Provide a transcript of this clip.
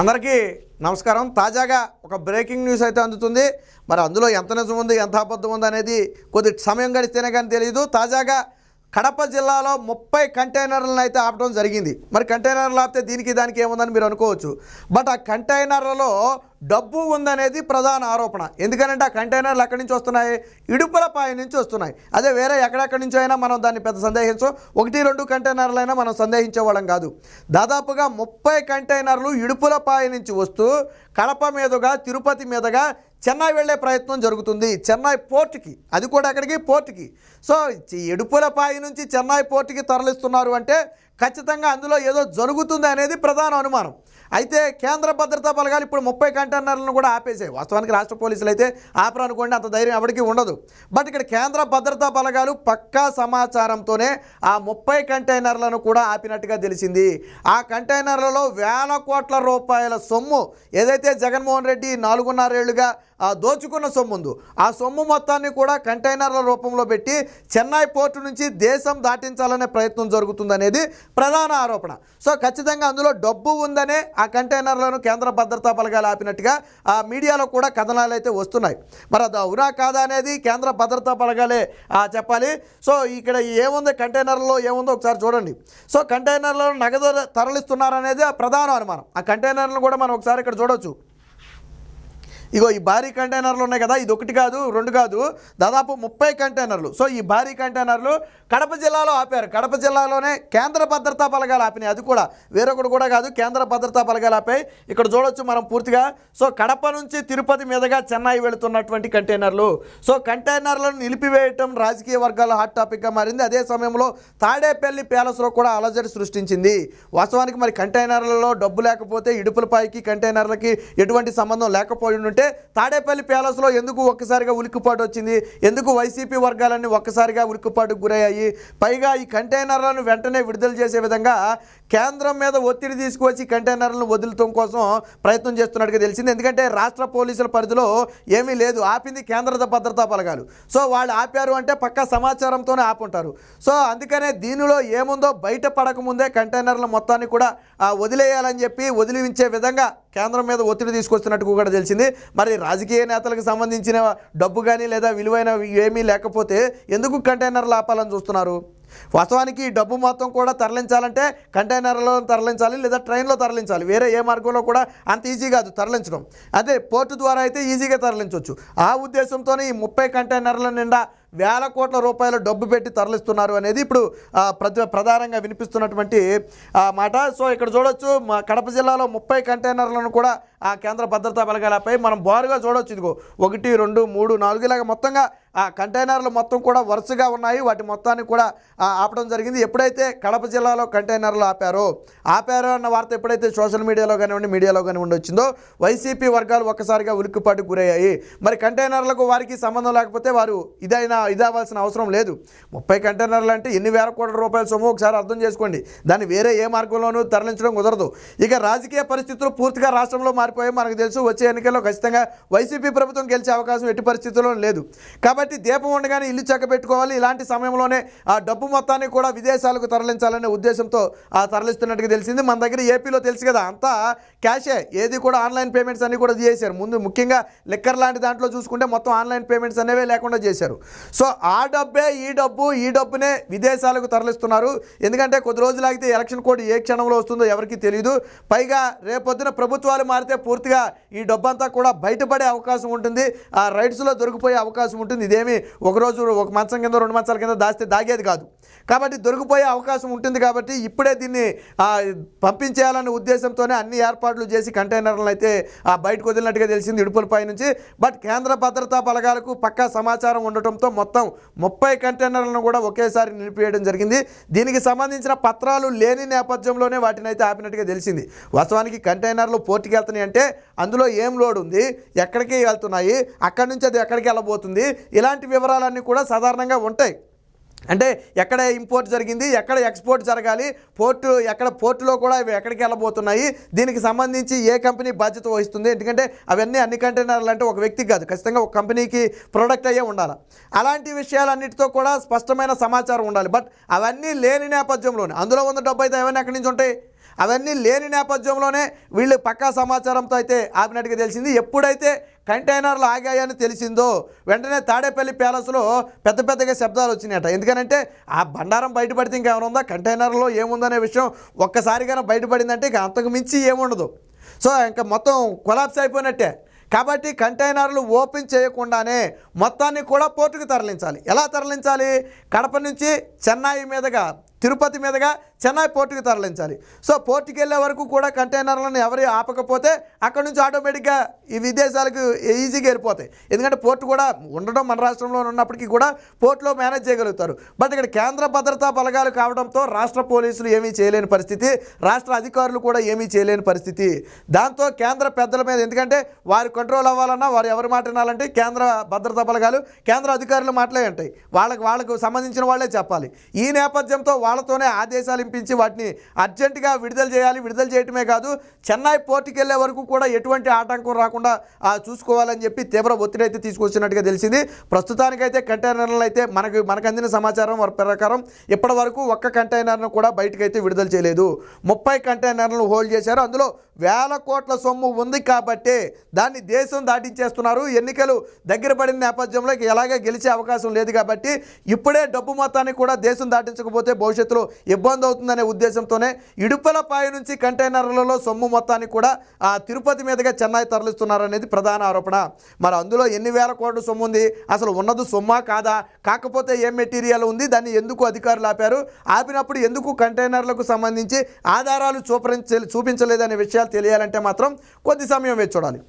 అందరికీ నమస్కారం. తాజాగా ఒక బ్రేకింగ్ న్యూస్ అయితే అందుతుంది. మరి అందులో ఎంత నిజం ఉంది ఎంత అబద్ధం ఉంది అనేది కొద్ది సమయం గడిస్తేనే కానీ తెలియదు తాజాగా కడప జిల్లాలో ముప్పై కంటైనర్లను అయితే ఆపడం జరిగింది. మరి కంటైనర్లు ఆపితే దీనికి దానికి ఏముందని మీరు అనుకోవచ్చు. బట్ ఆ కంటైనర్లలో డబ్బు ఉందనేది ప్రధాన ఆరోపణ. ఎందుకంటే ఆ కంటైనర్లు ఎక్కడి నుంచి వస్తున్నాయి? ఇడుపులపాయ నుంచి వస్తున్నాయి. అదే వేరే ఎక్కడెక్కడి నుంచో అయినా మనం దాన్ని పెద్ద సందేహించం ఒకటి రెండు కంటైనర్లు అయినా మనం సందేహించేవాళ్ళం కాదు. దాదాపుగా ముప్పై కంటైనర్లు ఇడుపులపాయ నుంచి వస్తూ కడప మీదుగా తిరుపతి మీదుగా చెన్నై వెళ్ళే ప్రయత్నం జరుగుతుంది. చెన్నై పోర్టుకి అది కూడా అక్కడికి పోర్టుకి. సో ఎడుపులపాయి నుంచి చెన్నై పోర్టుకి తరలిస్తున్నారు అంటే ఖచ్చితంగా అందులో ఏదో జరుగుతుంది అనేది ప్రధాన అనుమానం. అయితే కేంద్ర భద్రతా బలగాలు ఇప్పుడు ముప్పై కంటైనర్లను కూడా ఆపేసాయి వాస్తవానికి రాష్ట్ర పోలీసులు అయితే ఆపరనుకోండి అంత ధైర్యం ఎవరికి ఉండదు. బట్ ఇక్కడ కేంద్ర భద్రతా బలగాలు పక్కా సమాచారంతోనే ఆ ముప్పై కంటైనర్లను కూడా ఆపినట్టుగా తెలిసింది. ఆ కంటైనర్లలో వేల కోట్ల రూపాయల సొమ్ము ఏదైతే జగన్మోహన్ రెడ్డి నాలుగున్నరేళ్ళుగా దోచుకున్న సొమ్ము ఉందో ఆ సొమ్ము మొత్తాన్ని కూడా కంటైనర్ల రూపంలో పెట్టి చెన్నై పోర్టు నుంచి దేశం దాటించాలనే ప్రయత్నం జరుగుతుందనేది ప్రధాన ఆరోపణ. సో ఖచ్చితంగా అందులో డబ్బు ఉందనే ఆ కంటైనర్లను కేంద్ర భద్రతా బలగాలు ఆపినట్టుగా ఆ మీడియాలో కూడా కథనాలు అయితే వస్తున్నాయి. మరి అది అవునా కాదా అనేది కేంద్ర భద్రతా బలగాలే ఆ, చెప్పాలి. సో ఇక్కడ ఏముంది కంటైనర్లో ఏముందో ఒకసారి చూడండి. సో కంటైనర్లను నగదు తరలిస్తున్నారనేది ఆ ప్రధాన అనుమానం. ఆ కంటైనర్లను కూడా మనం ఒకసారి ఇక్కడ చూడవచ్చు ఇగో ఈ భారీ కంటైనర్లు ఉన్నాయి కదా ఇది ఒకటి కాదు రెండు కాదు దాదాపు ముప్పై కంటైనర్లు. సో ఈ భారీ కంటైనర్లు కడప జిల్లాలో ఆపారు. కడప జిల్లాలోనే కేంద్ర భద్రతా బలగాలు ఆపినాయి. అది కూడా వేరొకటి కూడా కాదు కేంద్ర భద్రతా బలగాలు ఆపాయి. ఇక్కడ చూడొచ్చు మనం పూర్తిగా. సో కడప నుంచి తిరుపతి మీదుగా చెన్నై వెళుతున్నటువంటి కంటైనర్లు. సో కంటైనర్లను నిలిపివేయటం రాజకీయ వర్గాల హాట్ టాపిక్గా మారింది. అదే సమయంలో తాడేపల్లి ప్యాలెస్లో కూడా అలజడి సృష్టించింది. వాస్తవానికి మరి కంటైనర్లలో డబ్బు లేకపోతే ఇడుపులపాయికి కంటైనర్లకి ఎటువంటి సంబంధం లేకపోయి ఉంటే అంటే తాడేపల్లి ప్యాలెస్లో ఎందుకు ఒక్కసారిగా ఉలిక్కుపాటు వచ్చింది? ఎందుకు వైసీపీ వర్గాలన్నీ ఒక్కసారిగా ఉలిక్కుపాటుకు గురయ్యాయి? పైగా ఈ కంటైనర్లను వెంటనే విడుదల చేసే విధంగా కేంద్రం మీద ఒత్తిడి తీసుకువచ్చి కంటైనర్లను వదులుతాం కోసం ప్రయత్నం చేస్తున్నట్టుగా తెలిసింది. ఎందుకంటే రాష్ట్ర పోలీసుల పరిధిలో ఏమీ లేదు. ఆపింది కేంద్ర భద్రతా బలగాలు. సో వాళ్ళు ఆపారు అంటే పక్కా సమాచారంతోనే ఆపుంటారు. సో అందుకనే దీనిలో ఏముందో బయట పడకముందే కంటైనర్ల మొత్తాన్ని కూడా వదిలేయాలని చెప్పి వదిలించే విధంగా కేంద్రం మీద ఒత్తిడి తీసుకొస్తున్నట్టు కూడా తెలిసింది. మరి రాజకీయ నేతలకు సంబంధించిన డబ్బు కానీ లేదా విలువైన ఏమీ లేకపోతే ఎందుకు కంటైనర్లు ఆపాలని చూస్తున్నారు? వాస్తవానికి డబ్బు మొత్తం కూడా తరలించాలంటే కంటైనర్లో తరలించాలి లేదా ట్రైన్లో తరలించాలి. వేరే ఏ మార్గంలో కూడా అంత ఈజీ కాదు తరలించడం. అదే పోర్టు ద్వారా అయితే ఈజీగా తరలించవచ్చు. ఆ ఉద్దేశంతోనే ఈ ముప్పై కంటైనర్ల నిండా వేల కోట్ల రూపాయల డబ్బు పెట్టి తరలిస్తున్నారు అనేది ఇప్పుడు ఆ, ప్రధానంగా వినిపిస్తున్నటువంటి మాట. సో ఇక్కడ చూడొచ్చు మా కడప జిల్లాలో ముప్పై కంటైనర్లను కూడా ఆ కేంద్ర భద్రతా బలగాలపై మనం బారుగా చూడొచ్చు. ఇదిగో ఒకటి రెండు మూడు నాలుగు ఇలాగ మొత్తంగా ఆ కంటైనర్లు మొత్తం కూడా వరుసగా ఉన్నాయి. వాటి మొత్తాన్ని కూడా ఆపడం జరిగింది. ఎప్పుడైతే కడప జిల్లాలో కంటైనర్లు ఆపారో ఆపారో అన్న వార్త ఎప్పుడైతే సోషల్ మీడియాలో కానివ్వండి మీడియాలో కానివ్వండి వచ్చిందో వైసీపీ వర్గాలు ఒక్కసారిగా ఉలిక్కుపాటు గురయ్యాయి. మరి కంటైనర్లకు వారికి సంబంధం లేకపోతే వారు ఇదైనా ఇదవ్వాల్సిన అవసరం లేదు. ముప్పై కంటైనర్లు అంటే ఎన్ని వేల కోట్ల రూపాయల సొమ్ము ఒకసారి అర్థం చేసుకోండి. దాన్ని వేరే ఏ మార్గంలోనూ తరలించడం కుదరదు. ఇక రాజకీయ పరిస్థితులు పూర్తిగా రాష్ట్రంలో మారిపోయాయి. మనకు తెలుసు వచ్చే ఎన్నికల్లో ఖచ్చితంగా వైసీపీ ప్రభుత్వం గెలిచే అవకాశం ఎట్టి పరిస్థితుల్లో లేదు. కాబట్టి దీపం ఉండగానే ఇల్లు చక్కబెట్టుకోవాలి ఇలాంటి సమయంలోనే ఆ డబ్బు మొత్తాన్ని కూడా విదేశాలకు తరలించాలనే ఉద్దేశంతో ఆ తరలిస్తున్నట్టుగా తెలిసింది. మన దగ్గర ఏపీలో తెలుసు కదా అంతా క్యాషే. ఏది కూడా ఆన్లైన్ పేమెంట్స్ అన్ని కూడా చేశారు ముందు ముఖ్యంగా లిక్కర్ లాంటి దాంట్లో చూసుకుంటే మొత్తం ఆన్లైన్ పేమెంట్స్ అనేవే లేకుండా చేశారు. సో ఆ డబ్బే ఈ డబ్బు ఈ డబ్బునే విదేశాలకు తరలిస్తున్నారు. ఎందుకంటే కొద్ది రోజులు ఆగితే ఎలక్షన్ కోడ్ ఏ క్షణంలో వస్తుందో ఎవరికీ తెలియదు పైగా రేపొద్దున ప్రభుత్వాలు మారితే పూర్తిగా ఈ డబ్బంతా కూడా బయటపడే అవకాశం ఉంటుంది. ఆ రైట్స్లో దొరికిపోయే అవకాశం ఉంటుంది. ఇదేమి ఒకరోజు ఒక మంచం కింద రెండు మంచాల కింద దాస్తే దాగేది కాదు. కాబట్టి దొరికిపోయే అవకాశం ఉంటుంది కాబట్టి ఇప్పుడే దీన్ని పంపించేయాలనే ఉద్దేశంతోనే అన్ని ఏర్పాట్లు చేసి కంటైనర్లను అయితే బయటకు వదిలినట్టుగా తెలిసింది ఇడుపులపై నుంచి. బట్ కేంద్ర భద్రతా బలగాలకు పక్కా సమాచారం ఉండటంతో మొత్తం ముప్పై కంటైనర్లను కూడా ఒకేసారి నిలిపివేయడం జరిగింది. దీనికి సంబంధించిన పత్రాలు లేని నేపథ్యంలోనే వాటిని అయితే ఆపినట్టుగా తెలిసింది. వాస్తవానికి కంటైనర్లు పోర్టుకి వెళ్తున్నాయి అంటే అందులో ఏం లోడ్ ఉంది ఎక్కడికి వెళ్తున్నాయి అక్కడి నుంచి అది ఎక్కడికి వెళ్ళబోతుంది ఇలాంటి వివరాలన్నీ కూడా సాధారణంగా ఉంటాయి. అంటే ఎక్కడ ఇంపోర్ట్ జరిగింది ఎక్కడ ఎక్స్పోర్ట్ జరగాలి పోర్టు ఎక్కడ పోర్టులో కూడా ఇవి ఎక్కడికి వెళ్ళబోతున్నాయి దీనికి సంబంధించి ఏ కంపెనీ బాధ్యత వహిస్తుంది ఎందుకంటే అవన్నీ అన్ని కంటైనర్లు అంటే ఒక వ్యక్తికి కాదు ఖచ్చితంగా ఒక కంపెనీకి ప్రోడక్ట్ అయ్యే ఉండాలి. అలాంటి విషయాలన్నిటితో కూడా స్పష్టమైన సమాచారం ఉండాలి. బట్ అవన్నీ లేని నేపథ్యంలోనే అందులో ఉన్న డబ్బు అయితే అవన్నీ ఎక్కడి నుంచి ఉంటాయి? అవన్నీ లేని నేపథ్యంలోనే వీళ్ళు పక్కా సమాచారంతో అయితే ఆపినట్టుగా తెలిసింది. ఎప్పుడైతే కంటైనర్లు ఆగాయని తెలిసిందో వెంటనే తాడేపల్లి ప్యాలెస్లో పెద్ద పెద్దగా శబ్దాలు వచ్చినాయట. ఎందుకనంటే ఆ బండారం బయటపడితే ఇంకేమైనా ఉందా? కంటైనర్లో ఏముందనే విషయం ఒక్కసారిగా బయటపడిందంటే ఇక అంతకు మించి ఏముండదు. సో ఇంకా మొత్తం కొలాప్స్ అయిపోయినట్టే. కాబట్టి కంటైనర్లు ఓపెన్ చేయకుండానే మొత్తాన్ని కూడా పోర్టుకు తరలించాలి. ఎలా తరలించాలి? కడప నుంచి చెన్నై మీదుగా తిరుపతి మీదుగా చెన్నై పోర్టుకి తరలించాలి. సో పోర్టుకి వెళ్ళే వరకు కూడా కంటైనర్లను ఎవరు ఆపకపోతే అక్కడ నుంచి ఆటోమేటిక్గా ఈ విదేశాలకు ఈజీగా వెళ్ళిపోతాయి. ఎందుకంటే పోర్టు కూడా ఉండడం మన రాష్ట్రంలో ఉన్నప్పటికీ కూడా పోర్టులో మేనేజ్ చేయగలుగుతారు. బట్ ఇక్కడ కేంద్ర భద్రతా బలగాలు కావడంతో రాష్ట్ర పోలీసులు ఏమీ చేయలేని పరిస్థితి రాష్ట్ర అధికారులు కూడా ఏమీ చేయలేని పరిస్థితి. దాంతో కేంద్ర పెద్దల మీద ఎందుకంటే వారు కంట్రోల్ అవ్వాలన్నా వారు ఎవరి మాట వినాలంటే కేంద్ర భద్రతా బలగాలు కేంద్ర అధికారుల మాటలే ఉంటాయి వాళ్ళకి వాళ్ళకు సంబంధించిన వాళ్ళే చెప్పాలి. ఈ నేపథ్యంతో వాళ్ళతోనే ఆదేశాలు ఇంపించి వాటిని అర్జెంటుగా విడుదల చేయాలి. విడుదల చేయటమే కాదు చెన్నై పోర్టుకి వెళ్ళే వరకు కూడా ఎటువంటి ఆటంకం రాకుండా చూసుకోవాలని చెప్పి తీవ్ర ఒత్తిడి అయితే తీసుకొచ్చినట్టుగా తెలిసింది. ప్రస్తుతానికైతే కంటైనర్లు అయితే మనకు మనకు అందిన సమాచారం వారి ప్రకారం ఇప్పటి వరకు ఒక్క కంటైనర్ను కూడా బయటకైతే అయితే విడుదల చేయలేదు. ముప్పై కంటైనర్లను హోల్డ్ చేశారు. అందులో వేల కోట్ల సొమ్ము ఉంది కాబట్టి దాన్ని దేశం దాటించేస్తున్నారు. ఎన్నికలు దగ్గర పడిన నేపథ్యంలో ఎలాగే గెలిచే అవకాశం లేదు కాబట్టి ఇప్పుడే డబ్బు మొత్తాన్ని కూడా దేశం దాటించకపోతే భవిష్యత్తులో ఇబ్బంది అవుతుంది. అవుతుందనే ఉద్దేశంతోనే ఇడుపలపాయ నుంచి కంటైనర్లలో సొమ్ము మొత్తాన్ని కూడా ఆ తిరుపతి మీదుగా చెన్నై తరలిస్తున్నారనేది ప్రధాన ఆరోపణ. మరి అందులో ఎన్ని వేల కోట్ల సొమ్ము ఉంది? అసలు ఉన్నది సొమ్మా కాదా? కాకపోతే ఏం మెటీరియల్ ఉంది? దాన్ని ఎందుకు అధికారులు ఆపారు? ఆపినప్పుడు ఎందుకు కంటైనర్లకు సంబంధించి ఆధారాలు చూపించ చూపించలేదనే విషయాలు తెలియాలంటే మాత్రం కొద్ది సమయం వేచి చూడాలి.